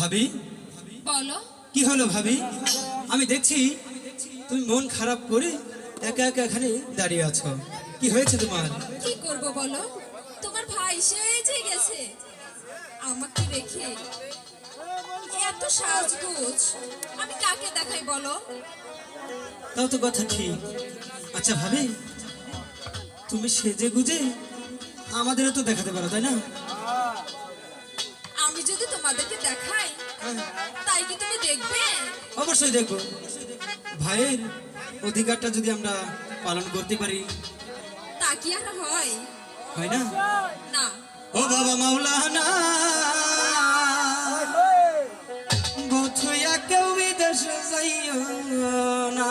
ভাবি? বলো। কি হলো ভাবি? আমি দেখছি তুমি মন খারাপ করে একা একা এখানে দাঁড়িয়ে আছো। কি হয়েছে তোমার? কি করব বলো? তোমার ভাই সেজে গেছে। আমাকে রেখে এত সাজগোজ। আমি কাকে দেখাই বলো? তাও তো কথা ঠিক। আচ্ছা ভাবি তুমি সেজে গুজে আমাদেরও তো দেখাতে পারো তাই না? তোমাদেরকে দেখাই। তাই কি তুমি দেখবে? অবশ্যই দেখব। ভাইয়ের অধিকারটা যদি আমরা পালন করতে পারি। তা কি আর হয়? হয় না? না। ও বাবা মাওলানা। বথুয়া কেউ বিদেশ যাইও না।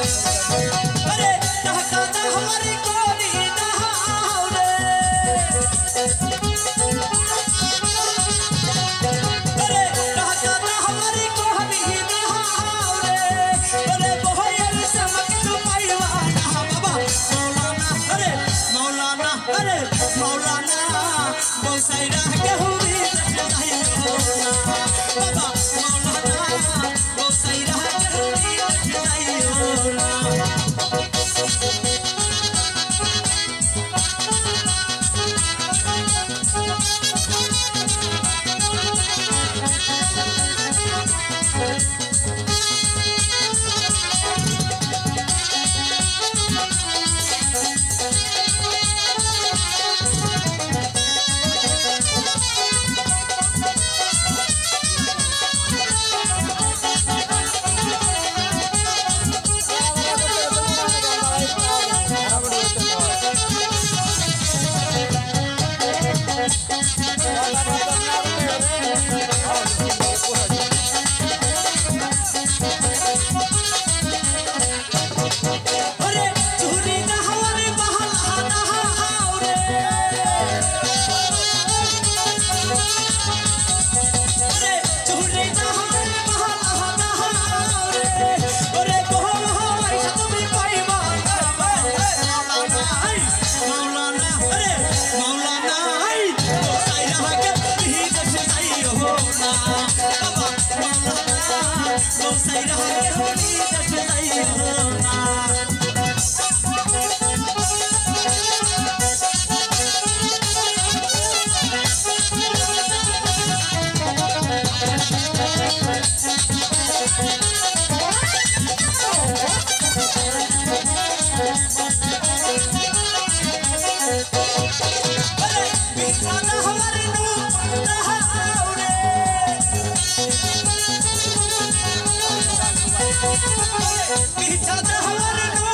अरे कहता हमारी कोरी গোসাই রাহাকে হলি দেখে যাইও না বিছানা হওয়ার